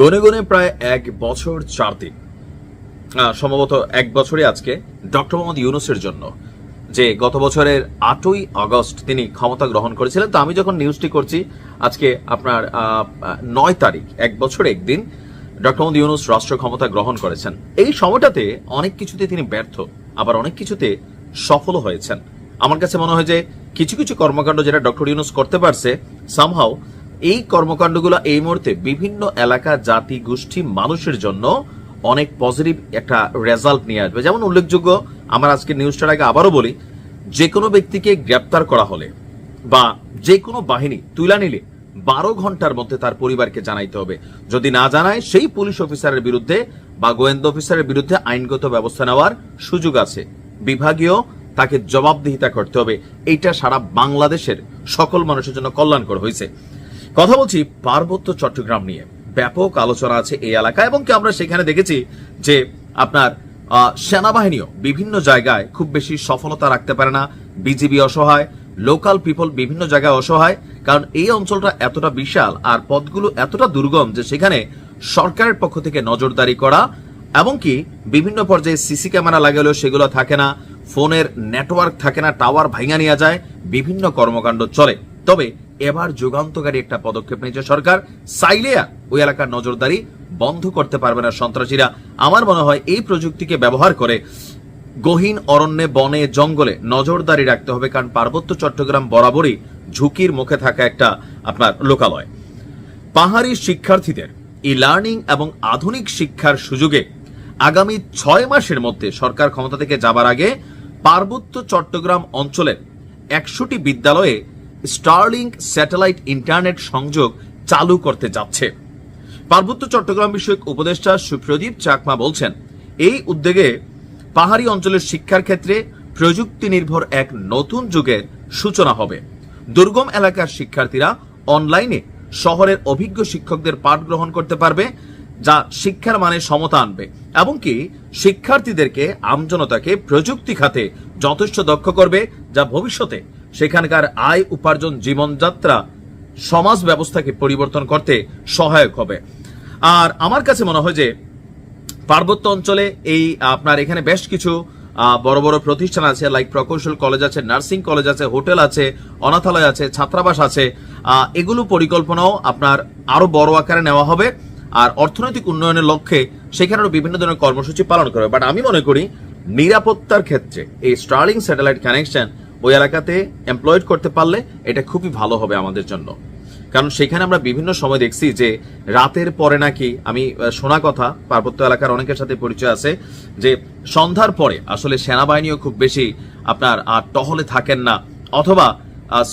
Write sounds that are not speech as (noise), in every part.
গনে গনে প্রায় এক বছর চার দিন। সম্ভবত এক বছরই আজকে ডক্টর মোহাম্মদ ইউনুসের জন্য। যে গত বছরের আটই আগস্ট তিনি ক্ষমতা গ্রহণ করেছিলেন। তো আমি যখন নিউজটি করছি, আজকে আপনার নয় তারিখ, এক বছর একদিন ডক্টর মোহাম্মদ ইউনুস রাষ্ট্র ক্ষমতা গ্রহণ করেছেন। এই সময়টাতে অনেক কিছুতে তিনি ব্যর্থ, আবার অনেক কিছুতে সফল হয়েছেন। আমার কাছে মনে হয় যে কিছু কিছু কর্মকাণ্ড যেটা ডক্টর ইউনুস করতে পারছে সামহাও এই কর্মকাণ্ডগুলো এই মুহূর্তে বিভিন্ন এলাকা, জাতি, গোষ্ঠী, মানুষের জন্য অনেক পজিটিভ একটা রেজাল্ট নিয়ে আসবে। যেমন উল্লেখযোগ্য, আমার আজকে নিউজটার আগে আবারও বলি, যে কোনো ব্যক্তিকে গ্রেপ্তার করা হলে বা যে কোনো বাহিনী তুলা নিলে বারো ঘণ্টার মধ্যে তার পরিবারকে জানাইতে হবে। যদি না জানায়, সেই পুলিশ অফিসারের বিরুদ্ধে বা গোয়েন্দা অফিসারের বিরুদ্ধে আইনগত ব্যবস্থা নেওয়ার সুযোগ আছে। বিভাগীয় তাকে জবাবদিহিতা করতে হবে। এইটা সারা বাংলাদেশের সকল মানুষের জন্য কল্যাণকর হয়েছে। কথা বলছি পার্বত্য চট্টগ্রাম নিয়ে। ব্যাপক আলোচনা আছে এই এলাকায় এবং কি আমরা সেখানে দেখেছি যে আপনার সেনাবাহিনীও বিভিন্ন জায়গায় খুব বেশি সফলতা রাখতে পারে না। বিজিবি অসহায়, লোকাল পিপল বিভিন্ন জায়গায় অসহায়। কারণ এই অঞ্চলটা এতটা বিশাল আর পথগুলো এতটা দুর্গম যে সেখানে সরকারের পক্ষ থেকে নজরদারি করা এমনকি বিভিন্ন পর্যায়ে সিসি ক্যামেরা লাগালেও সেগুলো থাকে না, ফোনের নেটওয়ার্ক থাকে না, টাওয়ার ভাঙা নেওয়া যায়, বিভিন্ন কর্মকাণ্ড চলে। তবে এবার যুগান্তকারী একটা পদক্ষেপ নিয়েছে সরকার। সাইলেয়া, ওই এলাকার নজরদারি বন্ধ করতে পারবে না সন্ত্রাসীরা। আমার মনে হয় এই প্রযুক্তিকে ব্যবহার করে গহীন অরণ্যে, বনে, জঙ্গলে নজরদারি রাখতে হবে, কারণ পার্বত্য চট্টগ্রাম বরাবরই ঝুঁকির মুখে থাকা একটা আপনার লোকালয়। পাহাড়ি শিক্ষার্থীদের ই লার্নিং এবং আধুনিক শিক্ষার সুযোগে আগামী ছয় মাসের মধ্যে সরকার ক্ষমতা থেকে যাবার আগে পার্বত্য চট্টগ্রাম অঞ্চলের একশোটি বিদ্যালয়ে স্টারলিং স্যাটেলাইট ইন্টারনেট সংযোগ চালু করতে যাচ্ছে। পার্বত্য চট্টগ্রাম বিষয়ক উপদেষ্টা সুপ্রদীপ চাকমা বলছেন, এই উদ্যোগে পাহাড়ি অঞ্চলের শিক্ষার ক্ষেত্রে প্রযুক্তি নির্ভর এক নতুন যুগের সূচনা হবে। দুর্গম এলাকার শিক্ষার্থীরা অনলাইনে শহরের অভিজ্ঞ শিক্ষকদের পাঠ গ্রহণ করতে পারবে, যা শিক্ষার মানে সমতা আনবে এমনকি শিক্ষার্থীদেরকে আমজনতাকে প্রযুক্তি খাতে যথেষ্ট দক্ষ করবে, যা ভবিষ্যতে সেখানকার আয় উপার্জন জীবনযাত্রা, সমাজ ব্যবস্থাকে পরিবর্তন করতে সহায়ক হবে। আর আমার কাছে মনে হয় যে, পার্বত্য অঞ্চলে এই, আপনার এখানে বেশ কিছু বড় বড় প্রতিষ্ঠান আছে লাইক প্রকৌশল কলেজ আছে, নার্সিং কলেজ আছে, হোটেল আছে, অনাথালয় আছে, ছাত্রাবাস আছে এগুলো পরিকল্পনাও আপনার আরও বড় আকারে নেওয়া হবে। আর অর্থনৈতিক উন্নয়নের লক্ষ্যে সেখানেও বিভিন্ন ধরনের কর্মসূচি পালন করবে বাট আমি মনে করি, নিরাপত্তার ক্ষেত্রে এই স্টার্লিং স্যাটেলাইট কানেকশন ওই এলাকাতে এমপ্লয়েড করতে পারলে এটা খুবই ভালো হবে আমাদের জন্য। কারণ সেখানে আমরা বিভিন্ন সময় দেখছি যে রাতের পরে নাকি আমি শোনা কথা, পার্বত্য এলাকার অনেকের সাথে পরিচয় আছে, যে সন্ধ্যার পরে আসলে সেনাবাহিনীও খুব বেশি আপনার আর টহলে থাকেন না। অথবা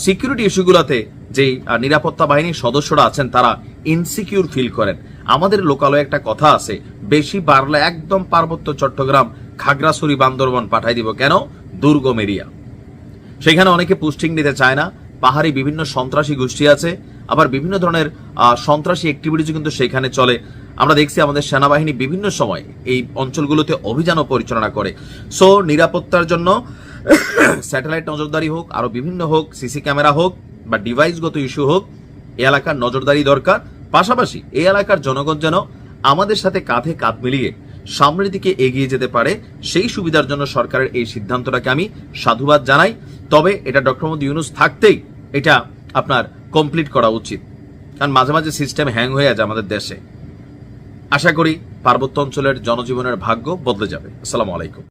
সিকিউরিটি ইস্যুগুলোতে যেই নিরাপত্তা বাহিনীর সদস্যরা আছেন, তারা ইনসিকিউর ফিল করেন। আমাদের লোকালয়ে একটা কথা আছে, বেশি বাড়লে একদম পার্বত্য চট্টগ্রাম, খাগড়াছড়ি, বান্দরবন পাঠাই দিব কেন? দুর্গম এরিয়া সেখানে অনেকে পুস্টিং নিতে চায় না। পাহাড়ি বিভিন্ন সন্ত্রাসী গোষ্ঠী আছে। আবার বিভিন্ন ধরনের সন্ত্রাসী অ্যাক্টিভিটিজ কিন্তু সেখানে চলে। আমরা দেখছি আমাদের সেনাবাহিনী বিভিন্ন সময় এই অঞ্চলগুলোতে অভিযানও পরিচালনা করে। সো, নিরাপত্তার জন্য (coughs) স্যাটেলাইট নজরদারি হোক, আরও বিভিন্ন হোক সিসি ক্যামেরা হোক বা ডিভাইসগত ইস্যু হোক এই এলাকার নজরদারি দরকার। পাশাপাশি এই এলাকার জনগণ যেন আমাদের সাথে কাঁধে কাঁধ মিলিয়ে সামনের দিকে এগিয়ে যেতে পারে, সেই সুবিধার জন্য সরকারের এই সিদ্ধান্তটাকে আমি সাধুবাদ জানাই। তবে এটা ডক্টর মোদী ইউনুস থাকতেই এটা আপনার কমপ্লিট করা উচিত। কারণ মাঝে মাঝে সিস্টেম হ্যাং হয়ে আছে আমাদের দেশে। আশা করি পার্বত্য অঞ্চলের জনজীবনের ভাগ্য বদলে যাবে। আসসালামু আলাইকুম।